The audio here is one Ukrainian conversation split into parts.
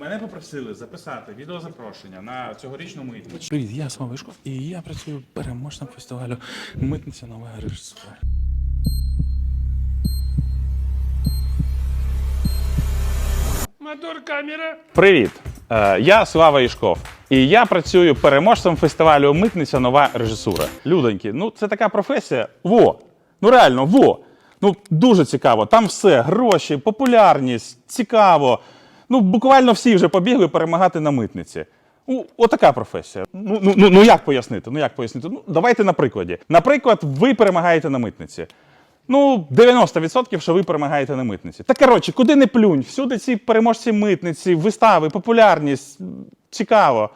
Мене попросили записати відеозапрошення на цьогорічну митницю. Привіт, я Слава Вишко, і я працюю переможцем фестивалю Митниця нова режисура. Мотор, камера. Привіт! Е, я Слава Ішков. І я працюю переможцем фестивалю Митниця нова режисура. Людоньки, ну це така професія. Во! Ну реально, во! Ну дуже цікаво. Там все: гроші, популярність, цікаво. Ну, буквально всі вже побігли перемагати на митниці. Ну, отака професія. Ну, ну, ну, ну як пояснити? Ну як пояснити? Ну, давайте на прикладі. Наприклад, ви перемагаєте на митниці. Ну, 90% що ви перемагаєте на митниці. Та коротше, куди не плюнь, всюди ці переможці митниці, вистави, популярність, цікаво.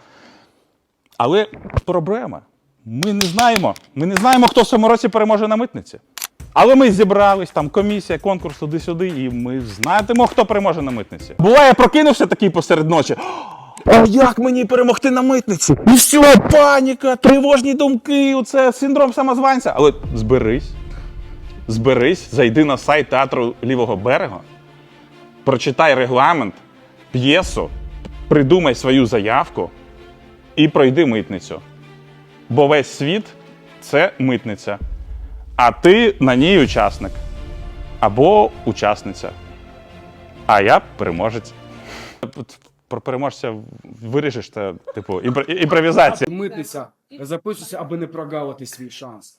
Але проблема. Ми не знаємо. Ми не знаємо, хто в цьому році переможе на митниці. Але ми зібрались, там комісія, конкурс туди-сюди, і ми знатимемо, хто переможе на митниці. Буває, прокинувся такий посеред ночі. А як мені перемогти на митниці? І все, паніка, тривожні думки, оце синдром самозванця. Але зберись, зберись, зайди на сайт театру лівого берега, прочитай регламент, п'єсу, придумай свою заявку і пройди митницю. Бо весь світ це митниця. А ти на ній учасник. Або учасниця. А я переможець. Про переможця вирішиш, це, типу, імпро- імпровізація. Митниця. Записуйся, аби не прогавити свій шанс.